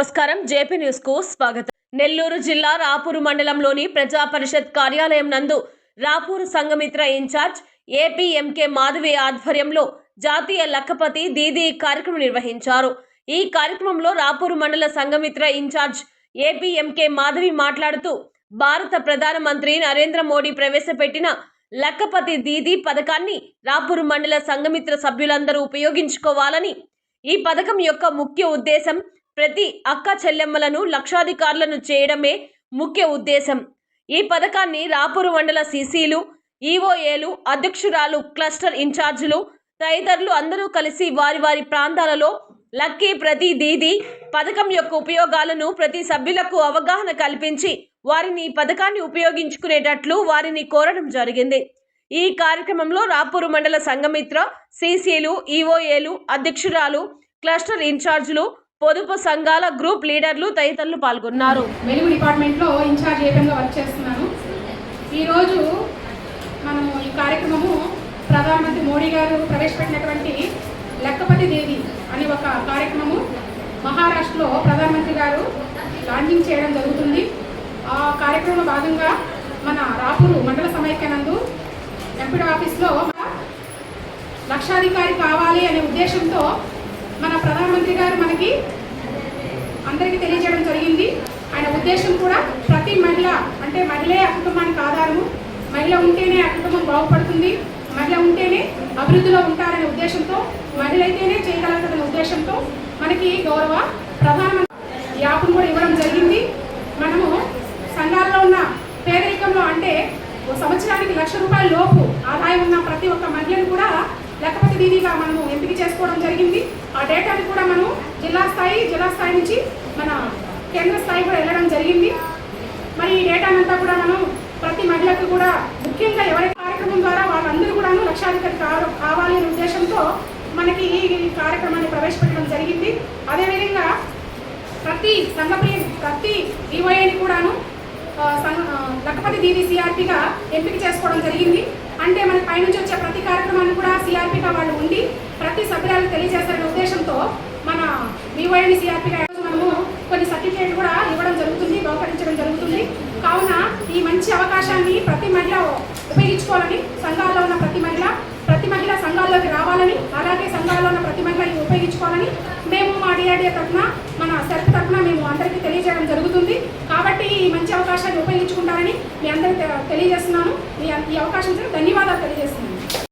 నమస్కారం. జేపీ న్యూస్కు స్వాగతం. నెల్లూరు జిల్లా రాపూరు మండలంలోని ప్రజా పరిషత్ కార్యాలయం నందు రాపూరు సంఘమిత్ర ఇన్ఛార్జ్ ఏపీఎంకే మాధవి ఆధ్వర్యంలో జాతీయ లక్కపతి దీదీ కార్యక్రమం నిర్వహించారు. ఈ కార్యక్రమంలో రాపూరు మండల సంఘమిత్ర ఇన్ఛార్జ్ ఏపీఎంకే మాధవి మాట్లాడుతూ భారత ప్రధానమంత్రి నరేంద్ర మోడీ ప్రవేశపెట్టిన లక్కపతి దీదీ పథకాన్ని రాపూరు మండల సంఘమిత్ర సభ్యులందరూ ఉపయోగించుకోవాలని ఈ పథకం యొక్క ముఖ్య ఉద్దేశం ప్రతి అక్క చెల్లెమ్మలను లక్షాధికారులను చేయడమే ముఖ్య ఉద్దేశం. ఈ పథకాన్ని రాపూరు మండల సీసీలు ఈఓఏలు అధ్యక్షురాలు క్లస్టర్ ఇన్ఛార్జీలు తదితరులు అందరూ కలిసి వారి వారి ప్రాంతాలలో లక్కీ ప్రతి దీది పథకం యొక్క ఉపయోగాలను ప్రతి సభ్యులకు అవగాహన కల్పించి వారిని ఈ పథకాన్ని ఉపయోగించుకునేటట్లు వారిని కోరడం జరిగింది. ఈ కార్యక్రమంలో రాపూరు మండల సంఘమిత్ర సీసీలు ఈఓఏలు అధ్యక్షురాలు క్లస్టర్ ఇన్ఛార్జీలు పొదుపు సంఘాల గ్రూప్ లీడర్లు తదితరులు పాల్గొన్నారు. వెలుగు డిపార్ట్మెంట్లో ఇన్ఛార్జ్ ఏపీఎంగా వర్క్ చేస్తున్నాను ఈరోజు మనము ఈ కార్యక్రమము ప్రధానమంత్రి మోడీ గారు ప్రవేశపెట్టినటువంటి లెక్కపతి దేవి అనే ఒక కార్యక్రమము మహారాష్ట్రలో ప్రధానమంత్రి గారు లాంచింగ్ చేయడం జరుగుతుంది. ఆ కార్యక్రమంలో భాగంగా మన రాపూరు మండల సమైక్యనందు ఎంపీడీ ఆఫీస్లో లక్షాధికారి కావాలి అనే ఉద్దేశంతో మన ప్రధానమంత్రి గారు మనకి అందరికీ తెలియజేయడం జరిగింది. ఆయన ఉద్దేశం కూడా ప్రతి మహిళ అంటే మహిళే ఆ కుటుంబానికి ఆధారము. మహిళ ఉంటేనే ఆ కుటుంబం బాగుపడుతుంది. మహిళ ఉంటేనే అభివృద్ధిలో ఉంటారనే ఉద్దేశంతో మహిళ అయితేనే చేయగలుగుతుందనే ఉద్దేశంతో మనకి గౌరవ ప్రధానమంత్రి యాప్ను కూడా ఇవ్వడం జరిగింది మనము సంఘాల్లో ఉన్న పేదరికంలో అంటే ఓ సంవత్సరానికి లక్ష రూపాయల లోపు ఆదాయం ఉన్న ప్రతి ఒక్క మహిళను కూడా లెక్కపతి మనము ఎంపిక చేసుకోవడం జరిగింది. ఆ డేటాని కూడా మనం జిల్లా స్థాయి జిల్లా స్థాయి నుంచి మన కేంద్ర స్థాయి కూడా వెళ్ళడం జరిగింది. మరి ఈ డేటానంతా కూడా మనం ప్రతి మహిళకు కూడా ముఖ్యంగా ఎవరి కార్యక్రమం ద్వారా వాళ్ళందరూ కూడాను లక్షాధికారి కావాలి అనే ఉద్దేశంతో మనకి ఈ కార్యక్రమాన్ని ప్రవేశపెట్టడం జరిగింది. అదేవిధంగా ప్రతి సంఘప్రియ ప్రతి ఈవైని కూడాను లక్కపతి దీవి సిఆర్పిగా ఎంపిక చేసుకోవడం జరిగింది. అంటే మనకి పైనుంచి వచ్చే ప్రతి కార్యక్రమాన్ని కూడా సిఆర్పిగా వాళ్ళు ఉండి ప్రతి సభ్యులకు తెలియజేస్తారనే ఉద్దేశంతో మన వివైని సిఆర్పిగా మనము కొన్ని సర్టిఫికేట్ కూడా ఇవ్వడం జరుగుతుంది బహుకరించడం జరుగుతుంది. కావున ఈ మంచి అవకాశాన్ని ప్రతి మహిళ ఉపయోగించుకోవాలని సంఘాల్లో ఉన్న ప్రతి మహిళ ప్రతి మహిళ సంఘాల్లోకి రావాలని అలాగే సంఘాల్లో ఉన్న ప్రతి మహిళ ఉపయోగించుకోవాలని మేము మా తరఫున మన సెల్ఫ్ తరఫున మేము అందరికీ తెలియజేయడం జరుగుతుంది. కాబట్టి ఈ మంచి అవకాశాన్ని ఉపయోగించుకుంటారని మీ అందరికీ తె- తెలియజేస్తున్నాను. మీ ఈ అవకాశం ధన్యవాదాలు తెలియజేస్తున్నాను.